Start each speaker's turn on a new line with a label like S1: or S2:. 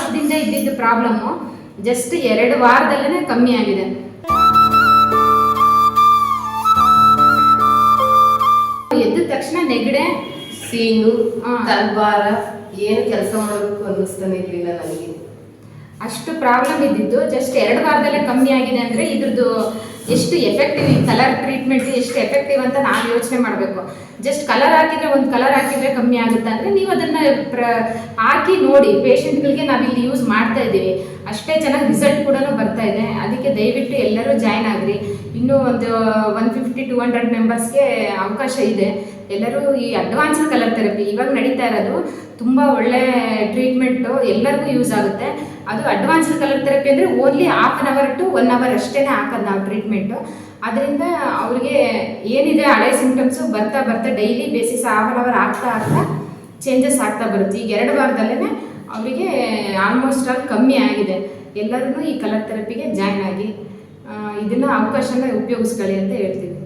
S1: ವರ್ಷದಿಂದ ಇದ್ದಿದ್ದ problem. Just ಎರಡು ವಾರದಲ್ಲೇ ಕಮ್ಮಿ ಆಗಿದೆ. ಎದ್ದ ತಕ್ಷಣ ನೆಗಡೆ.
S2: ಸೀನು. ತಲ್ಬಾರ ಏನು ಕೆಲಸ ಮಾಡಬೇಕು ಅನ್ನಿಸ್ತಾನೆ ಇರ್ಲಿಲ್ಲ ನನಗೆ.
S1: ಅಷ್ಟು ಪ್ರಾಬ್ಲಮ್ ಇದ್ದಿದ್ದು. ಜಸ್ಟ್ ಎರಡು ವಾರದಲ್ಲೇ ಕಮ್ಮಿ ಆಗಿದೆ ಅಂದರೆ ಇದ್ರದ್ದು ಎಷ್ಟು ಎಫೆಕ್ಟಿವ್ ಈ ಕಲರ್ ಟ್ರೀಟ್ಮೆಂಟ್ ಎಷ್ಟು ಎಫೆಕ್ಟಿವ್ ಅಂತ ನಾವು ಯೋಚನೆ ಮಾಡಬೇಕು. ಜಸ್ಟ್ ಕಲರ್ ಹಾಕಿದ್ರೆ ಒಂದು ಕಲರ್ ಹಾಕಿದ್ರೆ ಕಮ್ಮಿ ಆಗುತ್ತೆ ಅಂದರೆ ನೀವು ಅದನ್ನು ಪ್ರ, ಹಾಕಿ ನೋಡಿ. ಪೇಷಂಟ್ಗಳಿಗೆ ನಾವಿಲ್ಲಿ ಯೂಸ್ ಮಾಡ್ತಾ ಇದ್ದೀವಿ. ಅಷ್ಟೇ ಚೆನ್ನಾಗಿ ರಿಸಲ್ಟ್ ಕೂಡ ಬರ್ತಾ ಇದೆ. ಅದಕ್ಕೆ ದಯವಿಟ್ಟು ಎಲ್ಲರೂ ಜಾಯ್ನ್ ಆಗ್ರಿ. ಇನ್ನೂ ಒಂದು ಒನ್ ಫಿಫ್ಟಿ ಟು ಹಂಡ್ರೆಡ್ ಮೆಂಬರ್ಸ್ಗೆ ಅವಕಾಶ ಇದೆ. ಎಲ್ಲರೂ ಈ ಅಡ್ವಾನ್ಸ್ಡ್ ಕಲರ್ ಥೆರಪಿ ಇವಾಗ ನಡೀತಾ ಇರೋದು ತುಂಬ ಒಳ್ಳೆ ಟ್ರೀಟ್ಮೆಂಟು ಎಲ್ಲರಿಗೂ ಯೂಸ್ ಆಗುತ್ತೆ. ಅದು ಅಡ್ವಾನ್ಸ್ಡ್ ಕಲರ್ ಥೆರಪಿ ಅಂದರೆ only half an hour to one hour ಅಷ್ಟೇ ಹಾಕೋದು ನಾವು ಟ್ರೀಟ್ಮೆಂಟು ಅದರಿಂದ ಅವ್ರಿಗೆ ಏನಿದೆ ಹಳೆ ಸಿಂಟಮ್ಸು ಬರ್ತಾ ಬರ್ತಾ daily basis half an hour ಆಗ್ತಾ ಆಗ್ತಾ ಚೇಂಜಸ್ ಆಗ್ತಾ ಬರುತ್ತೆ. ಈಗ ಎರಡು ವಾರದಲ್ಲೇ ಅವರಿಗೆ ಆಲ್ಮೋಸ್ಟ್ ಆಲ್ ಕಮ್ಮಿ ಆಗಿದೆ. ಎಲ್ಲರೂ ಈ ಕಲರ್ ಥೆರಪಿಗೆ ಜಾಯ್ನ್ ಆಗಿ ಇದನ್ನು ಅವಕಾಶನ ಉಪಯೋಗಿಸ್ಕೊಳ್ಳಿ ಅಂತ ಹೇಳ್ತೀವಿ.